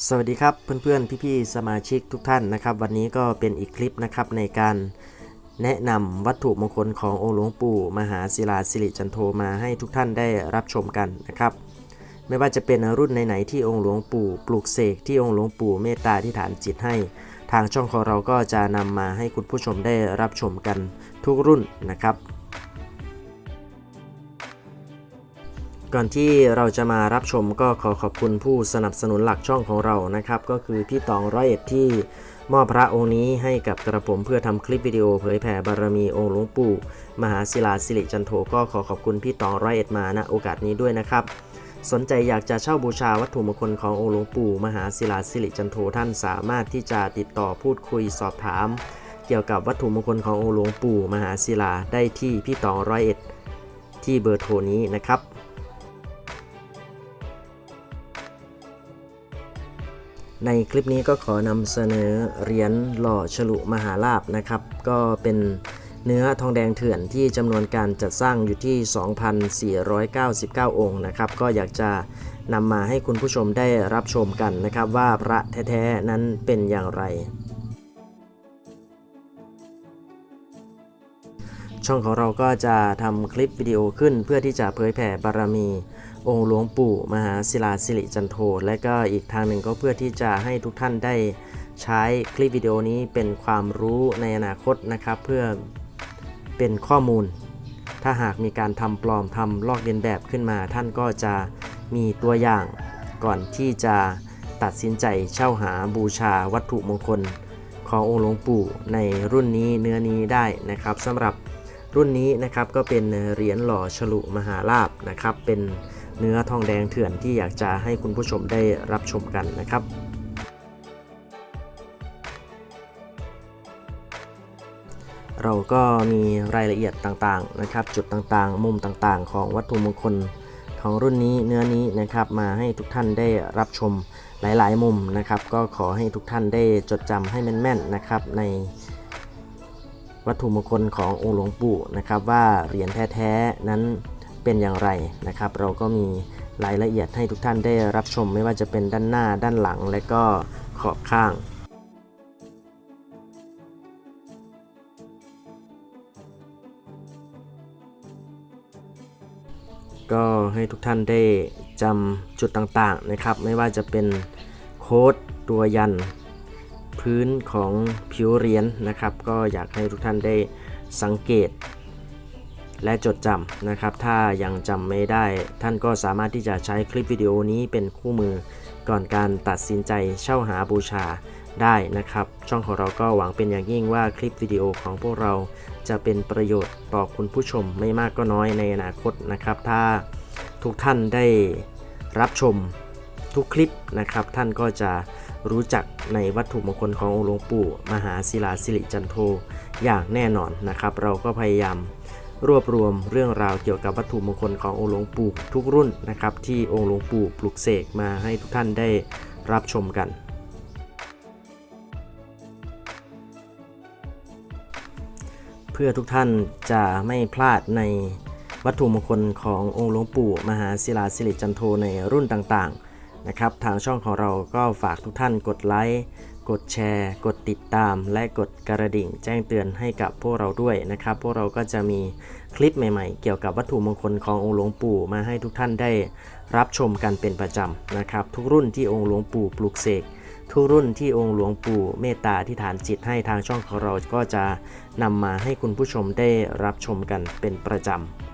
สวัสดีครับเพื่อนๆพี่ๆสมาชิกทุกท่านนะครับ วันนี้ก็เป็นอีกคลิปนะครับในการแนะนำวัตถุมงคลขององค์หลวงปู่ มหาศิลาสิริจันโทมาให้ทุกท่านได้รับชมกันนะครับ ไม่ว่าจะเป็นรุ่นไหนๆที่องค์หลวงปู่ปลูกเสกที่องค์หลวงปู่เมตตาที่ฐานจิตให้ ทางช่องของเราก็จะนำมาให้คุณผู้ชมได้รับชมกันทุกรุ่นนะครับ ก่อนที่เราจะมารับชมก็ขอขอบคุณผู้สนับสนุนหลักช่องของเรานะครับ ก็คือพี่ตองร้อยเอ็ดที่มอบพระองค์นี้ให้กับกระผมเพื่อทำคลิปวิดีโอเผยแผ่บารมีองค์หลวงปู่ มหาศิลาสิริจันโทก็ขอขอบคุณพี่ตองร้อยเอ็ดมาณโอกาสนี้ด้วยนะครับสนใจอยากจะเช่าบูชาวัตถุมงคลขององค์หลวงปู่ มหาศิลาสิริจันโทท่านสามารถที่จะติดต่อพูดคุยสอบถาม เกี่ยวกับวัตถุมงคลขององค์หลวงปู่ มหาศิลาได้ที่พี่ตองร้อยเอ็ดที่เบอร์โทรนี้นะครับ ในคลิปนี้ก็ขอนำเสนอเหรียญหล่อฉลุมหาลาบนะครับ ก็เป็นเนื้อทองแดงเถื่อนที่จำนวนการจัดสร้างอยู่ที่ 2,499 องค์นะครับ ก็อยากจะนำมาให้คุณผู้ชมได้รับชมกันนะครับ ว่าพระแท้ ๆ นั้นเป็นอย่างไร ช่องของเราก็จะทำคลิปวิดีโอขึ้น เพื่อที่จะเผยแผ่บารมี องค์หลวงปู่มหาศิลาสิริจันโท และก็อีกทางหนึ่งก็เพื่อที่จะให้ทุกท่านได้ใช้คลิปวิดีโอนี้เป็นความรู้ในอนาคตนะครับ เพื่อเป็นข้อมูล ถ้าหากมีการทำปลอมทำลอกเลียนแบบขึ้นมา ท่านก็จะมีตัวอย่างก่อนที่จะตัดสินใจเช่าหาบูชาวัตถุมงคลขององค์หลวงปู่ในรุ่นนี้เนื้อนี้ได้นะครับสำหรับ รุ่นนี้นะครับก็เป็นเหรียญหล่อฉลุมหาลาบนะครับเป็นเนื้อทองแดงเถื่อนที่อยากจะให้คุณผู้ชมได้รับชมกันนะครับเราก็มีรายละเอียดต่างๆนะครับจุดต่างๆ มุมต่างๆ ของวัตถุมงคลของรุ่นนี้เนื้อนี้นะครับมาให้ทุกท่านได้รับชมหลายๆ มุมนะครับ ก็ขอให้ทุกท่านได้จดจำให้แม่นๆนะครับใน วัตถุมงคลขององค์หลวงปู่นะครับ ว่าเหรียญแท้ๆนั้นเป็นอย่างไรนะครับ เราก็มีรายละเอียดให้ทุกท่านได้รับชมไม่ว่าจะเป็นด้านหน้าด้านหลังและก็ขอบข้างก็ให้ทุกท่านได้จำจุดต่างๆนะครับ ไม่ว่าจะเป็นโค้ดตัวยัน พื้นของผิวเหรียญนะครับ ก็อยากให้ทุกท่านได้สังเกต และจดจำนะครับ ถ้ายังจำไม่ได้ท่านก็สามารถที่จะใช้คลิปวิดีโอนี้เป็นคู่มือก่อนการตัดสินใจเช่าหาบูชาได้นะครับ ช่องของเราก็หวังเป็นอย่างยิ่งว่าคลิปวิดีโอของพวกเราจะเป็นประโยชน์ต่อคุณผู้ชมไม่มากก็น้อยในอนาคตนะครับ ถ้าทุกท่านได้รับชมทุกคลิปนะครับ ท่านก็จะ รู้จักในวัตถุมงคลขององค์หลวงปู่ มหาศิลาสิริจันโทอย่างแน่นอนนะครับ เราก็พยายามรวบรวมเรื่องราวเกี่ยวกับวัตถุมงคลขององค์หลวงปู่ทุกรุ่นนะครับที่องค์หลวงปู่ปลุกเสกมาให้ทุกท่านได้รับชมกัน เพื่อทุกท่านจะไม่พลาดในวัตถุมงคลขององค์หลวงปู่ มหาศิลาสิริจันโทในรุ่นต่างๆ นะครับ ทางช่องของเราก็ฝากทุกท่านกดไลค์ กดแชร์ กดติดตาม และกดกระดิ่ง แจ้งเตือนให้กับพวกเราด้วยนะครับ พวกเราก็จะมีคลิปใหม่ๆ เกี่ยวกับวัตถุมงคลขององค์หลวงปู่มาให้ทุกท่านได้รับชมกันเป็นประจำนะครับ ทุกรุ่นที่องค์หลวงปู่ปลูกเสกทุกรุ่นที่องค์หลวงปู่เมตตาที่ฐานจิตให้ทางช่องของเราก็จะนำมาให้คุณผู้ชมได้รับชมกันเป็นประจำ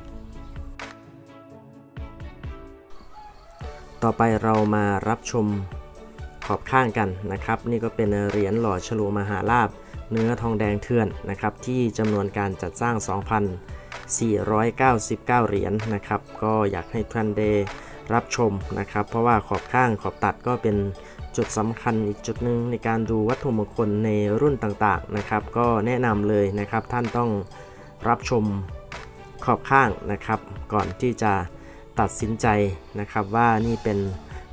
ต่อไปเรามารับชมขอบข้างกันนะครับ นี่ก็เป็นเหรียญหล่อฉลูมหาลาบเนื้อทองแดงเถื่อนนะครับ ที่จำนวนการจัดสร้าง 2,499 เหรียญนะครับ ก็อยากให้ท่านได้รับชมนะครับ เพราะว่าขอบข้างขอบตัดก็เป็นจุดสำคัญอีกจุดหนึ่งในการดูวัตถุมงคลในรุ่นต่างๆนะครับ ก็แนะนำเลยนะครับท่านต้องรับชมขอบข้างนะครับ ก่อนที่จะ ตัดสินใจนะครับว่านี่เป็น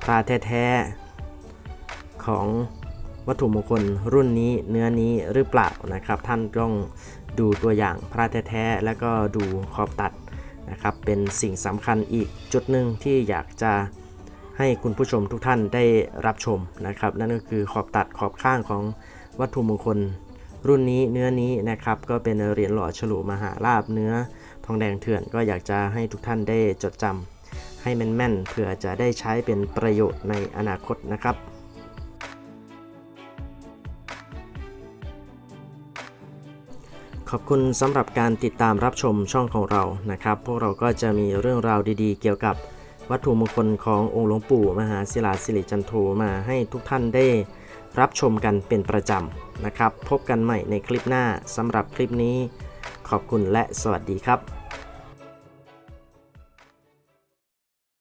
พระแท้ๆของวัตถุมงคลรุ่นนี้เนื้อนี้หรือเปล่านะครับ ท่านต้องดูตัวอย่างพระแท้ๆแล้วก็ดูขอบตัดนะครับ เป็นสิ่งสำคัญอีกจุดหนึ่งที่อยากจะให้คุณผู้ชมทุกท่านได้รับชมนะครับ นั่นก็คือขอบตัดขอบข้างของวัตถุมงคลรุ่นนี้เนื้อนี้นะครับก็เป็นเหรียญหล่อฉลุมหาลาบเนื้อทองแดงเถื่อนก็อยากจะให้ทุกท่านได้จดจำ ให้แม่นๆเพื่อจะได้ใช้เป็นประโยชน์ในอนาคตนะครับขอบคุณสำหรับการติดตามรับชมช่องของเรานะครับ พวกเราก็จะมีเรื่องราวดีๆ เกี่ยวกับวัตถุมงคลขององค์หลวงปู่มหาศิลาสิริจันโทมาให้ทุกท่านได้รับชมกันเป็นประจำนะครับ พบกันใหม่ในคลิปหน้าสำหรับคลิปนี้ ขอบคุณและสวัสดีครับ